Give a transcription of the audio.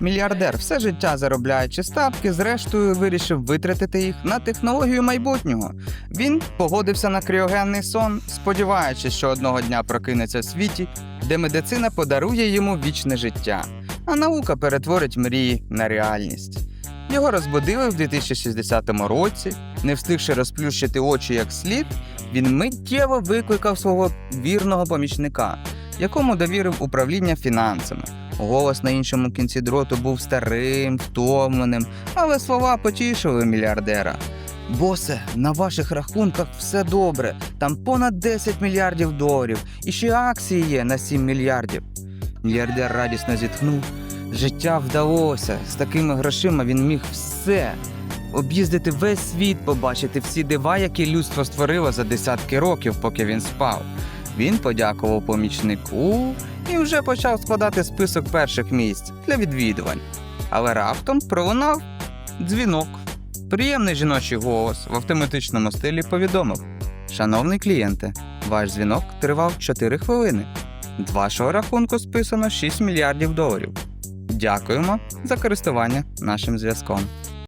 Мільярдер все життя заробляючи статки, зрештою вирішив витратити їх на технологію майбутнього. Він погодився на кріогенний сон, сподіваючись, що одного дня прокинеться в світі, де медицина подарує йому вічне життя, а наука перетворить мрії на реальність. Його розбудили в 2060 році, не встигши розплющити очі як слід, він миттєво викликав свого вірного помічника, якому довірив управління фінансами. Голос на іншому кінці дроту був старим, втомленим, але слова потішили мільярдера. Босе, на ваших рахунках все добре. Там понад 10 мільярдів доларів, і ще акції є на 7 мільярдів. Мільярдер радісно зітхнув. Життя вдалося. З такими грошима він міг все. Об'їздити весь світ, побачити всі дива, які людство створило за десятки років, поки він спав. Він подякував помічнику і вже почав складати список перших місць для відвідувань. Але раптом пролунав дзвінок. Приємний жіночий голос в автоматичному стилі повідомив: Шановний клієнте, ваш дзвінок тривав 4 хвилини. З вашого рахунку списано 6 мільярдів доларів. Дякуємо за користування нашим зв'язком.